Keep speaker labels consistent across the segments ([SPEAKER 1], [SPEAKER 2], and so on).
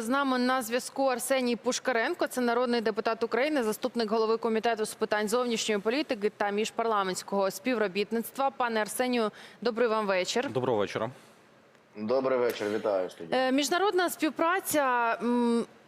[SPEAKER 1] з нами на зв'язку Арсеній Пушкаренко. Це народний депутат України, заступник голови комітету з питань зовнішньої політики та міжпарламентського співробітництва. Пане Арсенію, добрий вам вечір.
[SPEAKER 2] Доброго вечора.
[SPEAKER 3] Добрий вечір, вітаю студію.
[SPEAKER 1] Е, Міжнародна співпраця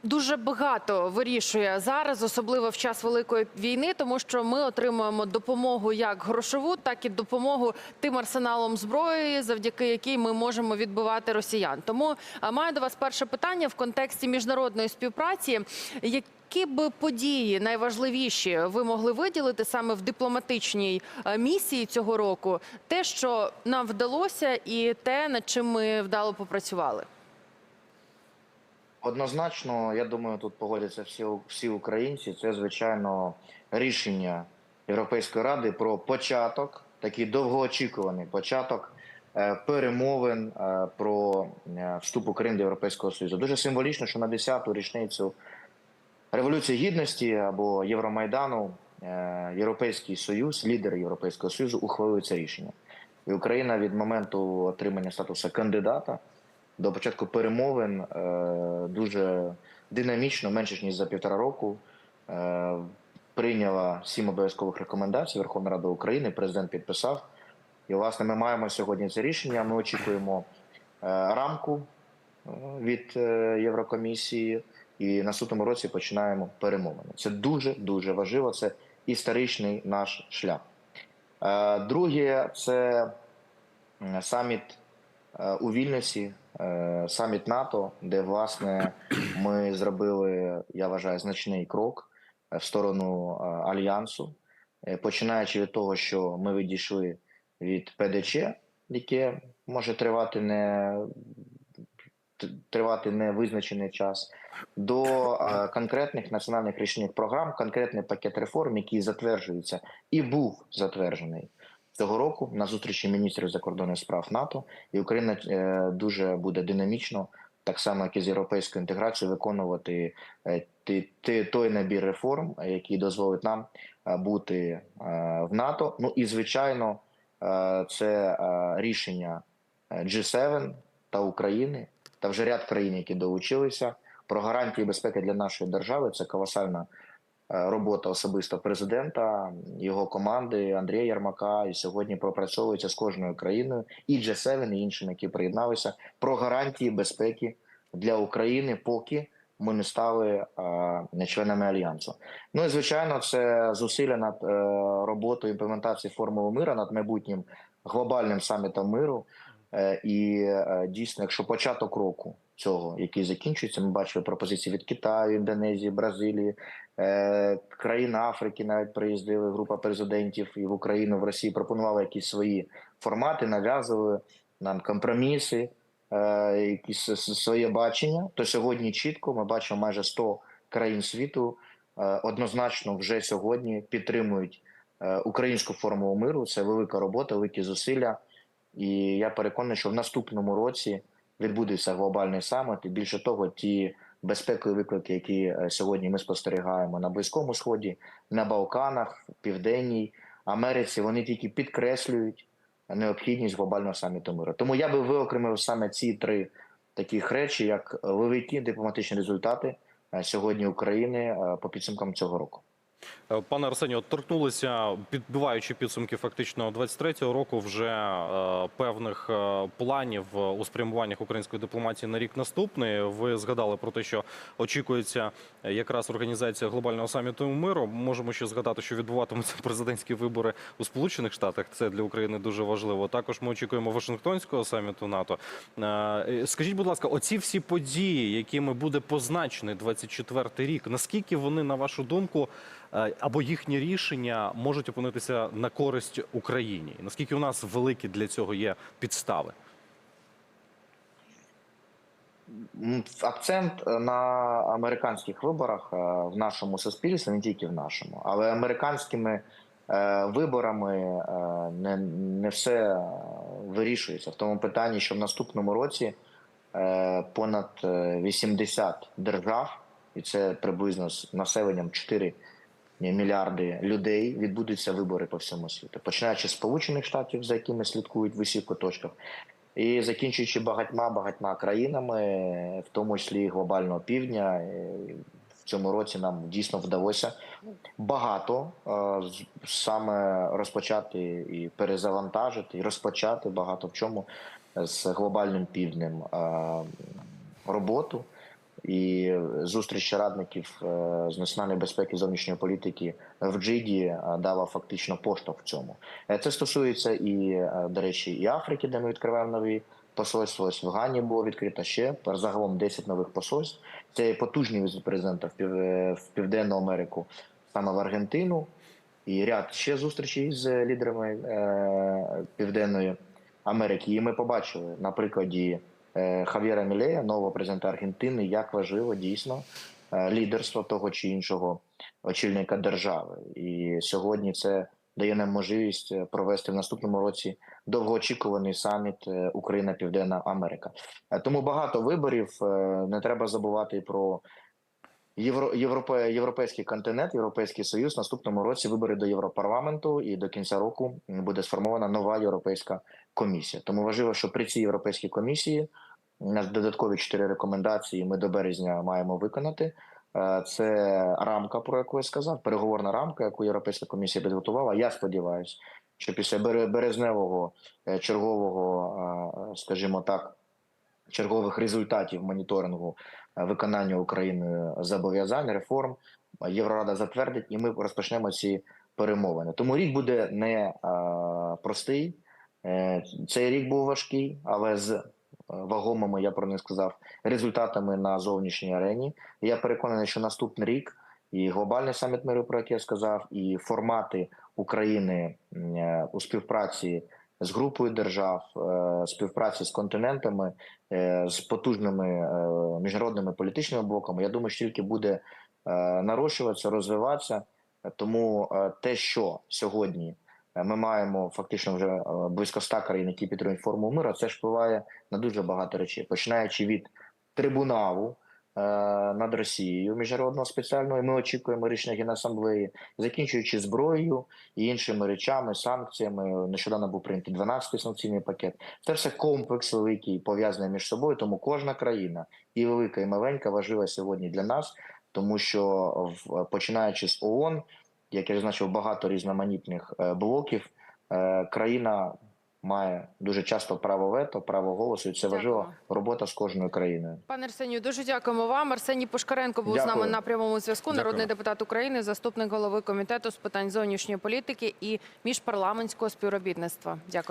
[SPEAKER 1] дуже багато вирішує зараз, особливо в час великої війни, тому що ми отримуємо допомогу як грошову, так і допомогу тим арсеналом зброї, завдяки якій ми можемо відбивати росіян. Тому е, маю до вас перше питання в контексті міжнародної співпраці. Які б події найважливіші ви могли виділити саме в дипломатичній е, місії цього року? Те, що нам вдалося, і те, над чим ми вдало попрацювали.
[SPEAKER 3] Однозначно, я думаю, тут погодяться всі, всі українці. Це звичайно рішення Європейської ради про початок, такий довгоочікуваний початок е, перемовин е, про е, вступ України до Європейського Союзу. Дуже символічно, що на 10-ту річницю Революції Гідності або Євромайдану Європейський Союз, лідери Європейського Союзу, ухвалили це рішення. І Україна від моменту отримання статусу кандидата до початку перемовин е, дуже динамічно, менше ніж за півтора року, е, прийняла сім обов'язкових рекомендацій Верховна Рада України. Президент підписав. І, власне, ми маємо сьогодні це рішення. Ми очікуємо е, рамку від Єврокомісії, і наступному році починаємо перемовини. Це дуже дуже важливо. Це історичний наш шлях. Друге, це саміт у Вільнюсі, саміт НАТО, де власне ми зробили, я вважаю, значний крок е, в сторону е, альянсу, Е, починаючи від того, що ми відійшли від ПДЧ, яке може тривати не тривати невизначений час, до е, конкретних національних рішенних програм, конкретний пакет реформ, який затверджується і був затверджений цього року на зустрічі міністрів закордонних справ НАТО, і Україна е, дуже буде динамічно, так само як і з європейською інтеграцією, виконувати е, ти, ти, той набір реформ, е, який дозволить нам бути в НАТО. Ну і звичайно, це рішення е, G7 та України та вже ряд країн, які долучилися. Про гарантії безпеки для нашої держави це колосальна робота особисто президента, його команди Андрія Ярмака. І сьогодні пропрацьовується з кожною країною і G7, і іншими, які приєдналися, про гарантії безпеки для України, поки ми не стали е, членами альянсу. Ну і звичайно, це зусилля над е, роботою імплементації формули мира над майбутнім глобальним самітом миру. Е, І е, дійсно, якщо початок року цього, який закінчується, ми бачили пропозиції від Китаю, Індонезії, Бразилії, е, країн Африки навіть приїздили група президентів і в Україну, в Росії пропонували якісь свої формати, нав'язували нам компроміси, якісь своє бачення. То сьогодні чітко ми бачимо майже 100 країн світу однозначно вже сьогодні підтримують українську формулу миру. Це велика робота, великі зусилля. І я переконаний, що в наступному році відбудеться глобальний саміт. І більше того, ті безпекові виклики, які е, сьогодні ми спостерігаємо на Близькому Сході, на Балканах, Південній Америці, вони тільки підкреслюють необхідність глобального саміту миру. Тому я би виокремив саме ці три таких речі, як великі дипломатичні результати е, сьогодні України е, по підсумкам цього року.
[SPEAKER 2] Е, Пане Арсенію, торкнулися, підбиваючи підсумки фактично 23-го року, вже е, певних е, планів у спрямуваннях української дипломатії на рік наступний. Ви згадали про те, що очікується якраз організація глобального саміту миру. Можемо ще згадати, що відбуватимуться президентські вибори у Сполучених Штатах. Це для України дуже важливо. Також ми очікуємо Вашингтонського саміту НАТО. Скажіть, будь ласка, оці всі події, якими буде позначений 24-й рік, наскільки вони, на вашу думку, або їхні рішення можуть опинитися на користь Україні? Наскільки у нас великі для цього є підстави?
[SPEAKER 3] Акцент е, на американських виборах е, в нашому суспільстві, не тільки в нашому, але американськими е, виборами е, не, не все е, вирішується в тому питанні, що в наступному році е, понад е, 80 держав, і це приблизно з населенням 4 мільярди людей, відбудуться вибори по всьому світу, починаючи з Сполучених Штатів, за якими слідкують в усіх куточках. і закінчуючи багатьма багатьма країнами, в тому числі глобального півдня. Е, В цьому році нам дійсно вдалося багато е, саме розпочати і перезавантажити, і розпочати багато в чому з глобальним півднем е, роботу. І зустріч радників е, з національної безпеки і зовнішньої політики в Джиді е, дала фактично поштовх в цьому. Е, Це стосується і, до речі, і Африки, де ми відкриваємо нові посольства. Ось в Гані було відкрито ще загалом 10 нових посольств. Це потужний візит президента в, пів, в Південну Америку, саме в Аргентину, і ряд ще зустрічей з лідерами е, Південної Америки. І ми побачили на прикладі Хав'єра Мілея, нового президента Аргентини, як важливо дійсно е, лідерство того чи іншого очільника держави. І сьогодні це дає нам можливість е, провести в наступному році довгоочікуваний саміт е, Україна Південна Америка. Е, Тому багато виборів. е, Не треба забувати про Євро, Європе, європейський континент, Європейський Союз. Наступному році вибори до Європарламенту, і до кінця року буде сформована нова європейська комісія. Тому важливо, що при цій європейській комісії у нас додаткові чотири рекомендації. Ми до березня маємо виконати. Е, Це рамка, про яку я сказав, переговорна рамка, яку Європейська комісія підготувала. Я сподіваюся, що після бере- березневого е, чергового, е, скажімо так, чергових результатів моніторингу е, виконання Україною зобов'язань, реформ е, Єврорада затвердить, і ми розпочнемо ці перемовини. Тому рік буде не е, простий. Цей рік був важкий, але з вагомими, я про них сказав, результатами на зовнішній арені. Я переконаний, що наступний рік і глобальний саміт миру, про який я сказав, і формати України у співпраці з групою держав, е, співпраці з континентами, е, з потужними е, міжнародними політичними блоками. Я думаю, що тільки буде нарощуватися, розвиватися. Тому те, що сьогодні ми маємо фактично вже близько 100 країн, які підтримують форму миру, це впливає на дуже багато речей, починаючи від трибуналу над Росією міжнародного спеціального, і ми очікуємо рішення Генасамблеї, закінчуючи зброєю і іншими речами, санкціями. Нещодавно був прийнятий 12-й санкційний пакет. Це все комплекс великий, пов'язаний між собою. Тому кожна країна, і велика, і маленька, важлива сьогодні для нас, тому що починаючи з ООН, як я зазначив, багато різноманітних е, блоків. е, Країна має дуже часто право вето, право голосу, і це
[SPEAKER 1] Дякую.
[SPEAKER 3] важлива робота з кожною країною.
[SPEAKER 1] Пане Арсенію, дуже дякуємо вам. Арсеній Пушкаренко був з нами на прямому зв'язку.
[SPEAKER 2] Дякую.
[SPEAKER 1] Народний депутат України, заступник голови комітету з питань зовнішньої політики і міжпарламентського співробітництва. Дякую.